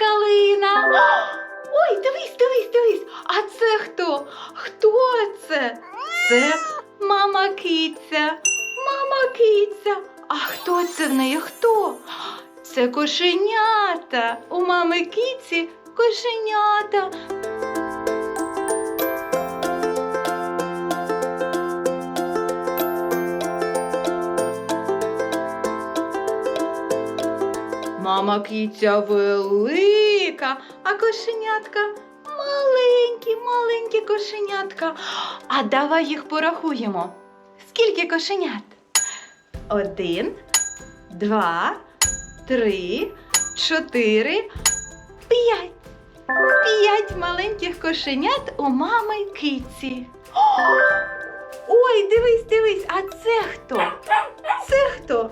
калина. Ой, дивись, дивись, дивись. А це хто? Хто це? Це мама киця. Мама киця. А хто це в неї? Хто? Це кошенята. У мами киці кошенята. Мама киця велика, а кошенятка маленькі, маленькі кошенятка. А давай їх порахуємо. Скільки кошенят? Один, два, три, чотири, п'ять. П'ять маленьких кошенят у мами киці. Ой, дивись, дивись, а це хто? Це хто?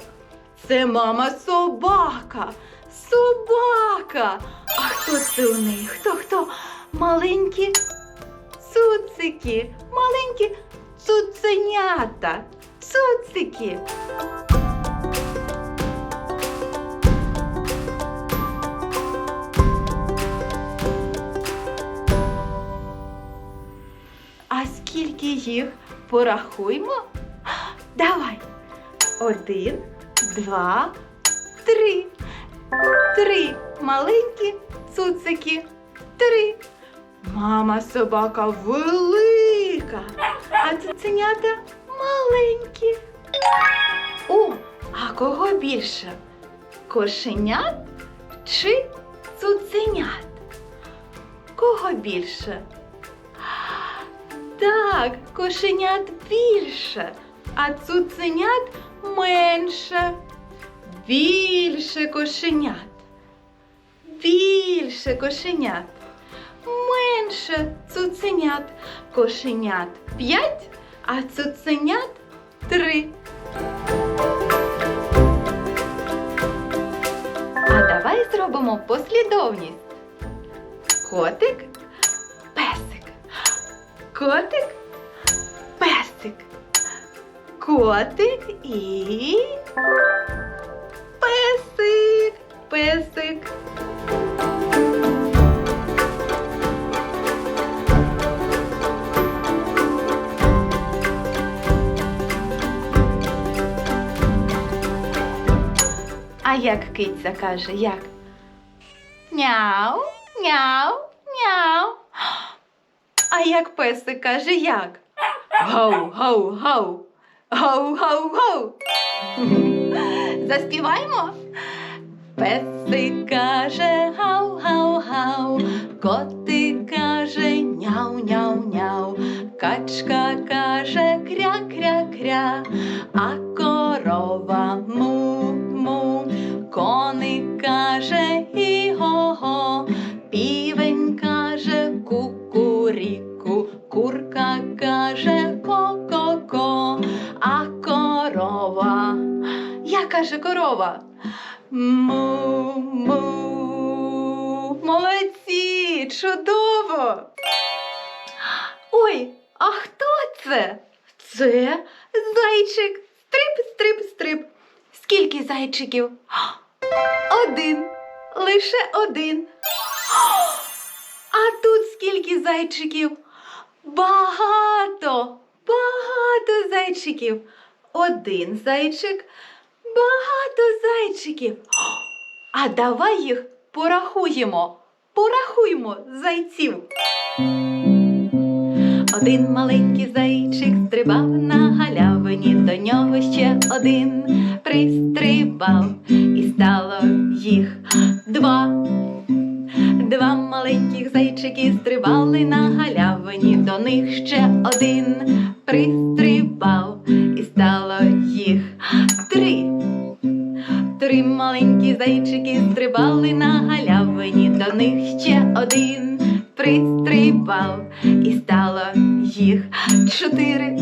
Це мама собака. Собака. А хто це у неї? Хто хто? Маленькі цуцики, маленькі цуценята. Цуцики. А скільки їх порахуймо? Давай. Один, два. Три маленькі цуцики. Три. Мама собака велика, а цуценята маленькі. О, а кого більше? Кошенят чи цуценят? Кого більше? Так, кошенят більше, а цуценят менше. Більше кошенят. Більше кошенят. Менше цуценят. Кошенят п'ять, а цуценят три. А давай зробимо послідовність. Котик, песик. Котик, песик. Котик і песик, песик. Як киця каже, як? Няу, няу, няу. А як песик каже, як? Гау, гау, гау. Гау, гау, гау. Заспіваємо? Песик каже гау, гау, гау, котик каже няу, няу, няу, качка каже кря, кря, кря, а корова му, коник каже і-го-го, півень каже кукуріку, курка каже ко-ко-ко, а корова. Я каже корова. Му-му. Молодці! Чудово! Ой, а хто це? Це зайчик. Стрип, стрип, стрип. Скільки зайчиків? Один. Лише один. А тут скільки зайчиків? Багато, багато зайчиків. Один зайчик, багато зайчиків. А давай їх порахуємо. Порахуємо зайців. Один маленький зайчик стрибав на галявині, до нього ще один пристрибав, і стало їх два. Два маленьких зайчики стрибали на галявині, до них ще один пристрибав, і стало їх три. Три маленькі зайчики стрибали на галявині, до них ще один пристрибав, чотири.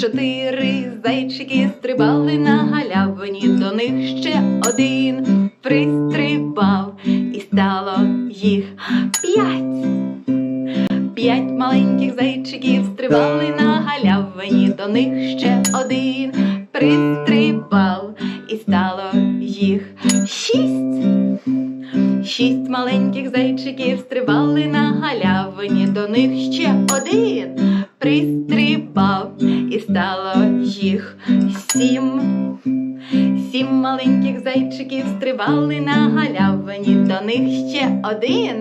Чотири зайчики стрибали на галявині, до них ще один пристрибав, і стало їх п'ять. П'ять маленьких зайчиків стрибали на галявині, до них ще один пристрибав, і стало їх шість. Шість маленьких зайчиків стрибали на галявині, до них ще один пристрибав, і стало їх сім. Сім маленьких зайчиків стрибали на галявині, до них ще один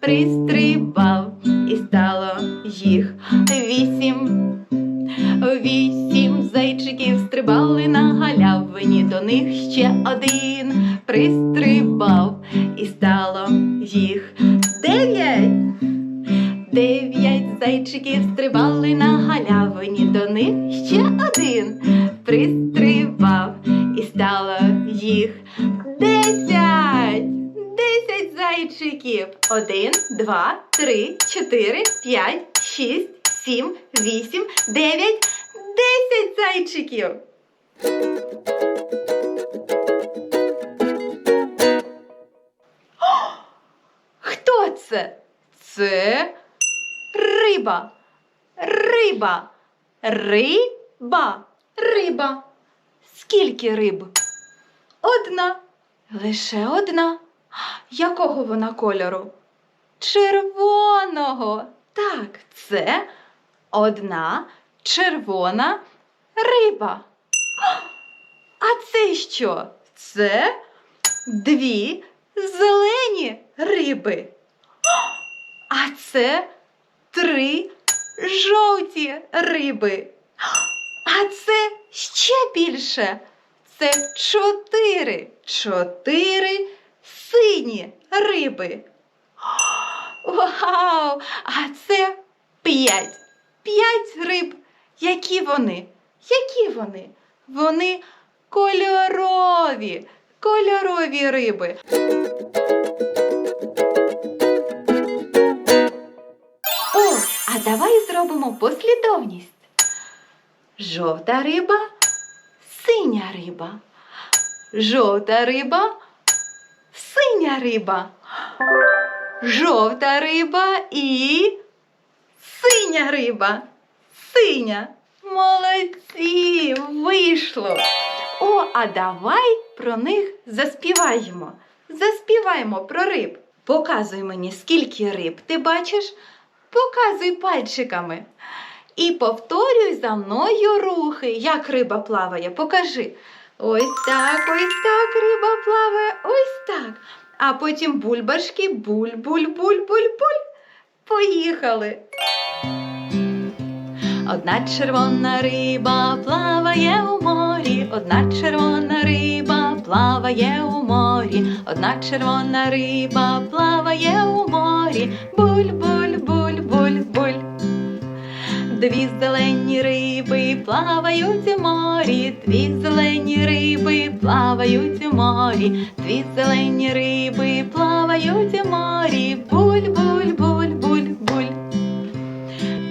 пристрибав, і стало їх вісім. Вісім зайчиків стрибали на галявині, до них ще один пристрибав, ще один пристрибав, і стало їх десять. Десять зайчиків. Один, два, три, чотири, п'ять, шість, сім, вісім, дев'ять, десять зайчиків. Хто це? Це риба. Риба. Риба. Риба. Скільки риб? Одна. Лише одна. Якого вона кольору? Червоного. Так, це одна червона риба. А це що? Це дві зелені риби. А це три жовті риби. А це ще більше. Це чотири. Чотири сині риби. Вау! А це п'ять. П'ять риб. Які вони? Які вони? Вони кольорові. Кольорові риби. А давай зробимо послідовність. Жовта риба, синя риба. Жовта риба, синя риба. Жовта риба і синя риба. Синя. Молодці, вийшло. О, а давай про них заспіваємо. Заспіваємо про риб. Показуй мені, скільки риб ти бачиш. Показуй пальчиками. І повторюй за мною рухи, як риба плаває. Покажи. Ось так, ось так риба плаває, ось так. А потім бульбашки, буль, буль, буль, буль, буль. Поїхали. Одна червона риба плаває у морі, одна червона риба плаває у морі, одна червона риба плаває у морі, буль, буль, буль, буль, буль. Дві зелені риби плавають у морі, дві зелені риби плавають у морі, дві зелені риби плавають у морі, буль, буль, буль, буль, буль.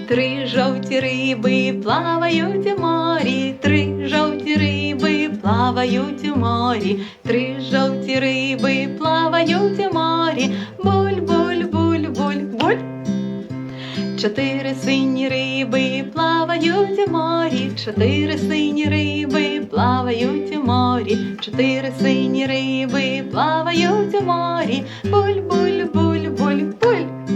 Три жовті риби плавають у морі, три жовті риби плавають у морі, три жовті риби плавають у морі, буль, Чотири сині риби плавають у морі, чотири сині риби плавають у морі, чотири сині риби плавають у морі, буль, буль, буль, буль, буль.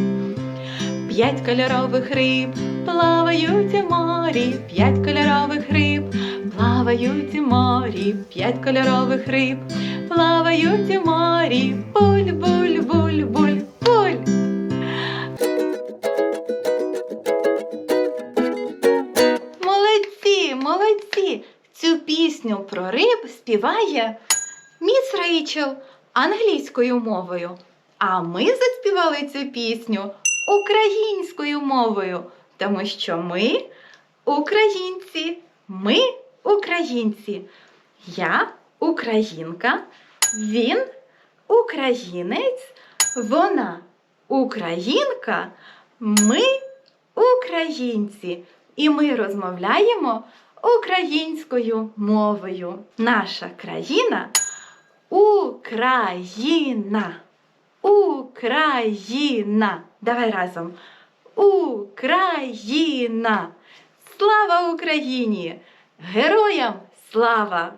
П'ять кольорових риб плавають у морі, п'ять кольорових риб плавають у морі, п'ять кольорових риб плавають у морі, буль, пісню про риб співає міс Рейчел англійською мовою. А ми заспівали цю пісню українською мовою, тому що ми українці. Ми українці. Я українка, він українець, вона українка, ми українці. І ми розмовляємо українською мовою. Наша країна Україна. Україна. Давай разом. Україна. Слава Україні! Героям слава!